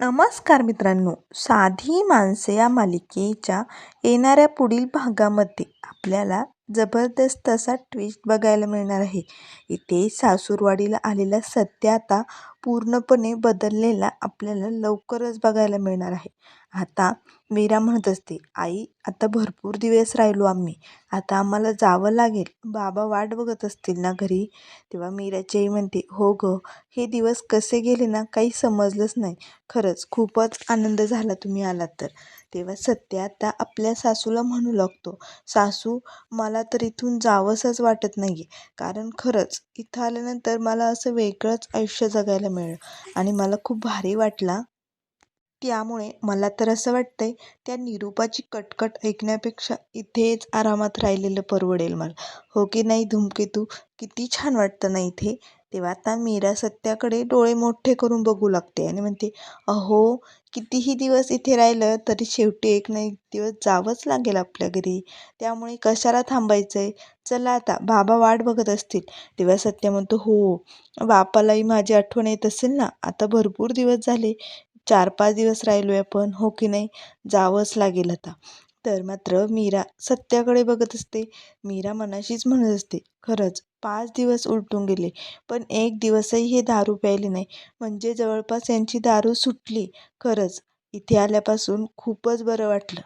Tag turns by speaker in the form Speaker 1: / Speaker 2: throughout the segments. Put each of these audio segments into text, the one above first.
Speaker 1: नमस्कार मित्रांनो. साधी माणसे या मालिकेच्या येणाऱ्या पुढील भागामध्ये आपल्याला जबरदस्त असा ट्विस्ट बघायला मिळणार आहे. इथे सासूरवाडीला आलेला सत्य आता पूर्णपणे बदललेला आपल्याला लवकरच बघायला मिळणार आहे. आता मीरा म्हणत असते आई आता भरपूर दिवस राहिलो आम्ही. आता आम्हाला जावं लागेल. बाबा वाट बघत असतील ना घरी? तेव्हा मीराची आई म्हणते हो गं हे दिवस कसे गेले ना काही समजलंच नाही. खरंच खूपच आनंद झाला तुम्ही आलात तर. तेव्हा सत्य आता आपल्या सासूला म्हणू लागतो सासू मला तर इथून जावंसंच वाटत नाही आहे कारण खरंच इथं आल्यानंतर मला असं वेगळंच आयुष्य जगायला मिळलं. आणि मला खूप भारी वाटला त्यामुळे मला तर असं वाटतं आहे त्या निरूपाची कटकट ऐकण्यापेक्षा इथेच आरामात राहिलेलं परवडेल मला. हो की नाही धूमकेतू? किती छान वाटतं ना इथे. तेव्हा आता मीरा सत्याकडे डोळे मोठे करून बघू लागते आणि म्हणते अहो कितीही दिवस इथे राहिलं तरी शेवटी एक ना एक दिवस जावंच लागेल आपल्या घरी. त्यामुळे कशाला थांबायचं आहे चला आता बाबा वाट बघत असतील. तेव्हा सत्य म्हणतो हो बापालाही माझी आठवण येत असेल ना? आता भरपूर दिवस झाले. चार पाच दिवस राहिलो आहे आपण हो की नाही? जावंच लागेल आता. तर मात्र मीरा सत्याकडे बघत असते. मीरा मनाशीच म्हणत असते खरंच पाच दिवस उलटून गेले पण एक दिवसही हे दारू प्यायले नाही. म्हणजे जवळपास यांची दारू सुटली. खरंच इथे आल्यापासून खूपच बरं वाटलं.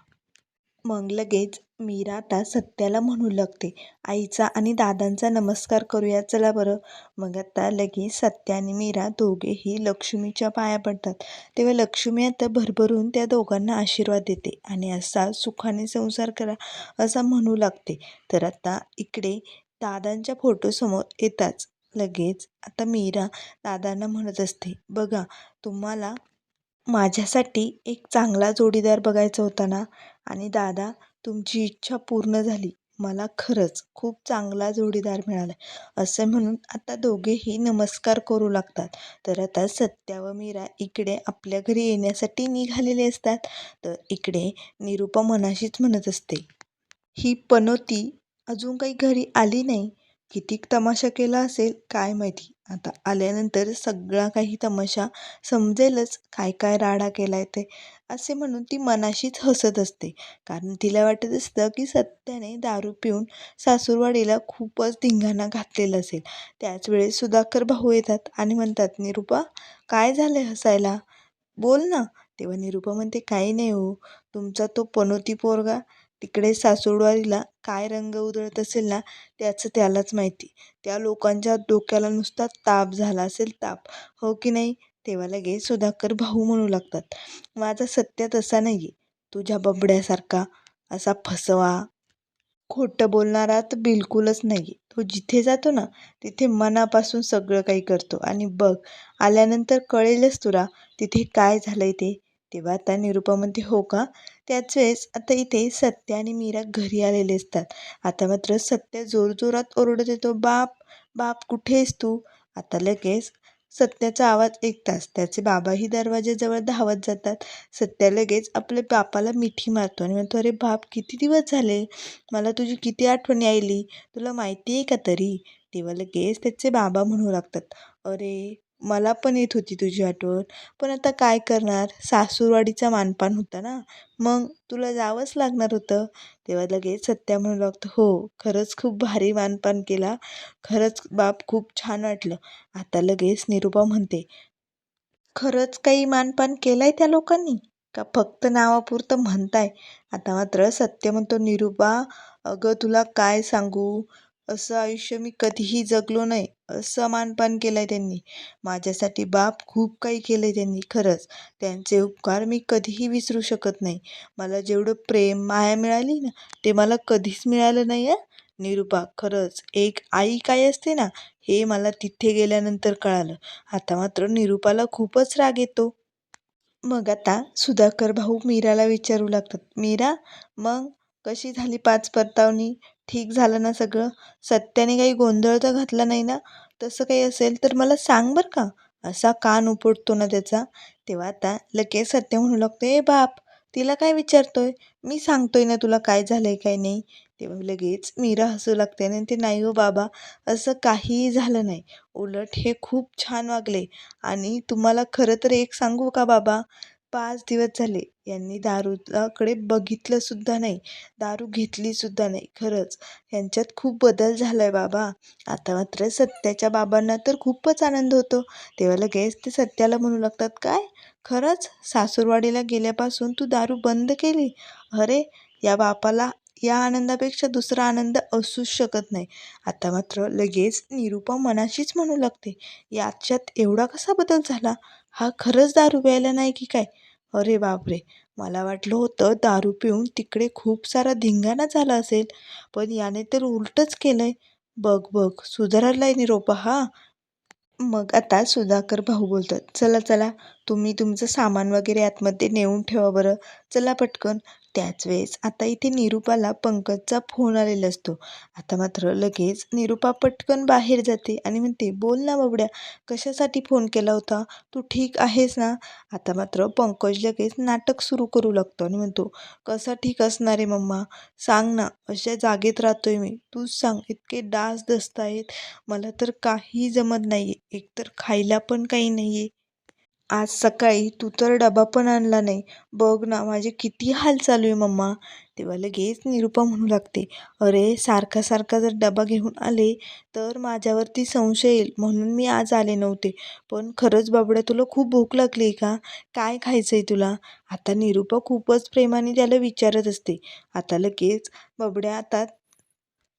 Speaker 1: मग लगेच मीरा आता सत्याला म्हणू लागते आईचा आणि दादांचा नमस्कार करूया चला बरं. मग आता लगेच सत्या आणि मीरा दोघेही लक्ष्मीच्या पाया पडतात. तेव्हा लक्ष्मी आता भरभरून त्या दोघांना आशीर्वाद देते आणि असा सुखाने संसार करा असा म्हणू लागते. तर आता इकडे दादांच्या फोटोसमोर येताच लगेच आता मीरा दादांना म्हणत असते बघा तुम्हाला माझ्यासाठी एक चांगला जोडीदार बघायचा होता ना? आणि दादा तुमची इच्छा पूर्ण झाली. मला खरंच खूप चांगला जोडीदार मिळाला. असं म्हणून आता दोघेही नमस्कार करू लागतात. तर आता सत्या व मीरा इकडे आपल्या घरी येण्यासाठी निघालेले असतात. तर इकडे निरूपा मनाशीच म्हणत असते ही पनोती अजून काही घरी आली नाही? कितीक तमाशा केला असेल? काय माहिती? आता आल्यानंतर सगळा काही तमाशा समजेलच काय काय राडा केला आहे ते. असे म्हणून ती मनाशीच हसत असते. कारण तिला वाटत असतं की सत्याने दारू पिऊन सासूरवाडीला खूपच धिंगाणा घातलेला असेल. त्याच वेळेस सुधाकर भाऊ येतात आणि म्हणतात निरूपा काय झालं हसायला? बोल ना. तेव्हा निरूपा म्हणते काही नाही हो. तुमचा तो पनोती पोरगा तिकडे सासूरवाडीला काय रंग उधळत असेल ना त्याचं त्यालाच माहिती. त्या लोकांच्या डोक्याला नुसता ताप झाला असेल ताप. हो की नाही? तेव्हा लगेच सुधाकर भाऊ म्हणू लागतात. माझा सत्य तसा नाही आहे तुझ्या बबड्यासारखा असा फसवा खोटं बोलणारा तर बिलकुलच नाही आहे तो जिथे जातो ना तिथे मनापासून सगळं काही करतो. आणि बघ आल्यानंतर कळेलच तुला तिथे काय झालं आहे ते. तेव्हा आता निरूपामध्ये म्हणते हो का? त्याच वेळेस आता इथे सत्य आणि मीरा घरी आलेले असतात. आता मात्र सत्य जोरजोरात ओरडत येतो बाप बाप कुठे आहेस तू? आता लगेच सत्याचा आवाज ऐकताच त्याचे बाबाही दरवाजाजवळ धावत जातात. सत्या लगेच आपल्या बापाला मिठी मारतो आणि म्हणतो अरे बाप किती दिवस झाले? मला तुझी किती आठवण यायली तुला माहिती आहे का तरी? तेव्हा लगेच त्याचे बाबा म्हणू लागतात अरे मला पण येत होती तुझी आठवण. पण आता काय करणार? सासूरवाडीचा मानपान होता ना. मग तुला जावंच लागणार होतं. तेव्हा लगेच सत्या म्हणू लागतो हो खरंच खूप भारी मानपान केला. खरंच बाप खूप छान वाटलं. आता लगेच निरूपा म्हणते खरंच काही मानपान केलं आहे त्या लोकांनी? का फक्त नावापुरतं म्हणताय? आता मात्र सत्य म्हणतो निरूपा अगं तुला काय सांगू? असं आयुष्य मी कधीही जगलो नाही असं मानपान केलं आहे त्यांनी. माझ्यासाठी बाप खूप काही केलं आहे त्यांनी खरंच. त्यांचे उपकार मी कधीही विसरू शकत नाही. मला जेवढं प्रेम माया मिळाली ना ते मला कधीच मिळालं नाही आहे निरूपा खरंच. एक आई काय असते ना हे मला तिथे गेल्यानंतर कळालं. आता मात्र निरूपाला खूपच राग येतो. मग आता सुधाकर भाऊ मीराला विचारू लागतात. मीरा मग कशी झाली पाच परतावणी? ठीक झालं ना सगळं? सत्याने काही गोंधळ तर घातला नाही ना? तसं काही असेल तर मला सांग बरं का? असा कान उपटतो ना त्याचा. तेव्हा आता लगेच सत्य म्हणू लागतो ए बाप तिला काय विचारतोय? मी सांगतोय ना तुला काय झालंय काय नाही. तेव्हा लगेच मीरा हसू लागते आणि ते नाही हो बाबा असं काहीही झालं नाही. उलट हे खूप छान वागले. आणि तुम्हाला खरं तर एक सांगू का बाबा? पाच दिवस झाले यांनी दारूकडे बघितलंसुद्धा नाही. दारू घेतलीसुद्धा नाही. खरंच यांच्यात खूप बदल झाला आहे बाबा. आता मात्र सत्याच्या बाबांना तर खूपच आनंद होतो. तेव्हा लगेच ते सत्याला म्हणू लागतात काय? खरंच? सासूरवाडीला गेल्यापासून तू दारू बंद केली? अरे या बापाला या आनंदापेक्षा दुसरा आनंद असूच शकत नाही. आता मात्र लगेच निरुपा मनाशीच म्हणू लागते याच्यात एवढा कसा बदल झाला? हा खरंच दारू प्यायला नाही की काय? अरे बापरे! मला वाटलं होतं दारू पिऊन तिकडे खूप सारा धिंगाणा झाला असेल पण याने तर उलटंच केलं आहे बघ बघ सुधारला आहे निरोपा हा? मग आता सुधाकर भाऊ बोलतात चला चला तुम्ही तुमचं सामान वगैरे आतमध्ये नेऊन ठेवा बरं. चला पटकन. त्याच वेळेस आता इथे निरुपाला पंकजचा फोन आलेला असतो. आता मात्र लगेच निरुपा पटकन बाहेर जाते आणि म्हणते बोल ना बाबड्या कशासाठी फोन केला होता? तू ठीक आहेस ना? आता मात्र पंकज लगेच नाटक सुरू करू लागतो आणि म्हणतो कसा ठीक असणार आहे मम्मा? सांग ना अशा जागेत राहतोय मी. तूच सांग इतके डास दसत आहेत. मला तर काही जमत नाही आहे एकतर खायला पण काही नाही आहे आज सकाळी तू तर डबा पण आणला नाही. बघ ना माझे किती हाल चालू आहे मम्मा. तेव्हा लगेच निरुपा म्हणू लागते अरे सारखा सारखा जर डबा घेऊन आले तर माझ्यावरती संशय येईल. म्हणून मी आज आले नव्हते. पण खरंच बाबड्या तुला खूप भूक लागली आहे का? काय खायचं आहे तुला? आता निरुपा खूपच प्रेमाने त्याला विचारत असते. आता लगेच बाबड्या आता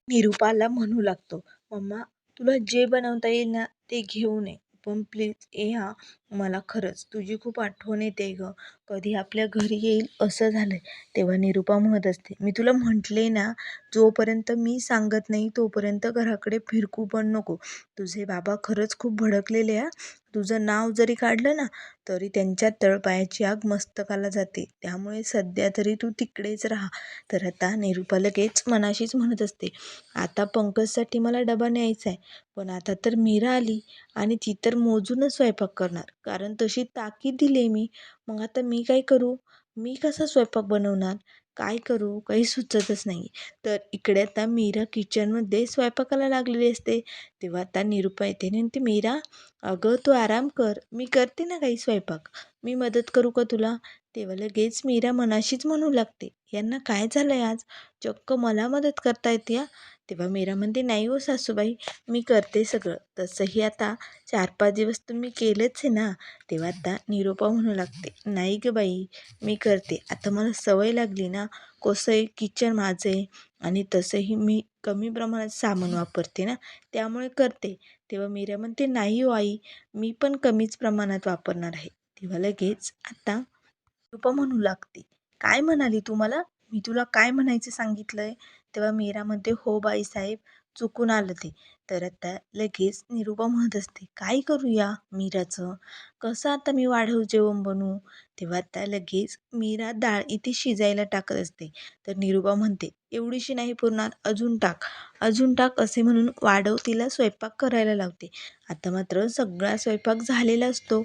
Speaker 1: निरुपाला म्हणू लागतो मम्मा तुला जे बनवता येईल ना ते घेऊन ये पण प्लीज ए हा मला खरंच तुझी खूप आठवण येते गं. कधी आपल्या घरी येईल असं झालं आहे तेव्हा निरुपा म्हणत असते मी तुला म्हटले ना जोपर्यंत मी सांगत नाही तोपर्यंत घराकडे फिरकू पण नको. तुझे बाबा खरंच खूप भडकलेले आ तुझं नाव जरी काढलं ना तरी त्यांच्या तळपायाची आग मस्तकाला जाते. त्यामुळे सध्या तरी तू तिकडेच राहा. तर आता निरुपा लगेच मनाशीच म्हणत असते आता पंकजसाठी मला डबा न्यायचा आहे पण आता तर मीरा आली आणि ती तर मोजूनच स्वयंपाक करणार. कारण तशी ताकीद दिली आहे मी. मग आता मी काय करू? मी कसा स्वयंपाक बनवणार? काय करू? काही सुचतच नाही तर इकडे आता मीरा किचनमध्ये स्वयंपाकाला लागलेली असते. तेव्हा आता निरूपा येते आणि म्हणते मीरा अगं तू आराम कर. मी करते ना काही स्वयंपाक. मी मदत करू का तुला? तेव्हा लगेच मीरा मनाशीच म्हणू लागते यांना काय झालं आहे आज? चक्क मला मदत करता येते या तेव्हा मीरा म्हणते नाही हो सासूबाई मी करते सगळं. तसंही आता चार पाच दिवस तुम्ही केलंच आहे ना. तेव्हा आता निरोपा म्हणू लागते नाही ग बाई मी करते. आता मला सवय लागली ना कसंही किचन माझं आहे आणि तसंही मी कमी प्रमाणात सामान वापरते ना त्यामुळे करते. तेव्हा मीरा म्हणते नाही हो आई मी पण कमीच प्रमाणात वापरणार आहे. तेव्हा लगेच आता निरोपा म्हणू लागते काय म्हणाली तू मला? मी तुला काय म्हणायचं सांगितलं आहे तेव्हा मीरा म्हणते हो बाईसाहेब चुकून आलं ते. तर आता लगेच निरुपा म्हणत असते काय करूया मीराचं? कसं आता मी वाढव जेवण बनवू? तेव्हा आता लगेच मीरा डाळ इथे शिजायला टाकत असते. तर निरुपा म्हणते एवढीशी नाही पुरणार अजून टाक. अजून टाक असे म्हणून वाढव तिला स्वयंपाक करायला लावते. आता मात्र सगळा स्वयंपाक झालेला असतो.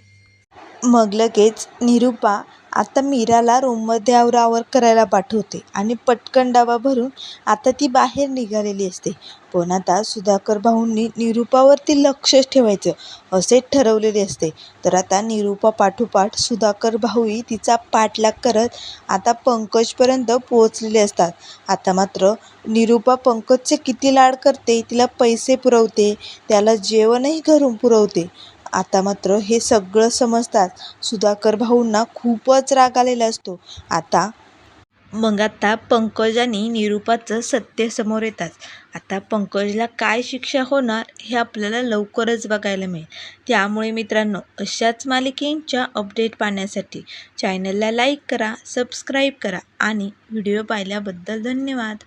Speaker 1: मग लगेच निरुपा आता मीराला रूममध्ये आवरावर करायला पाठवते आणि पटकन डबा भरून आता ती बाहेर निघालेली असते. पण आता सुधाकर भाऊंनी निरुपावरती लक्षच ठेवायचं असे ठरवलेले असते. तर आता निरुपा पाठोपाठ सुधाकर भाऊही तिचा पाठलाग करत आता पंकजपर्यंत पोहोचलेले असतात. आता मात्र निरुपा पंकजचे किती लाड करते तिला पैसे पुरवते त्याला जेवणही घरून पुरवते. आता मात्र हे सगळं समजतात सुधाकर भाऊंना खूपच राग आलेला असतो. आता मग आता पंकज आणि निरुपाचं सत्य समोर येतात. आता पंकजला काय शिक्षा होणार हे आपल्याला लवकरच बघायला मिळेल. त्यामुळे मित्रांनो अशाच मालिकेंच्या अपडेट पाहण्यासाठी चॅनलला लाईक करा सबस्क्राईब करा आणि व्हिडिओ पाहिल्याबद्दल धन्यवाद.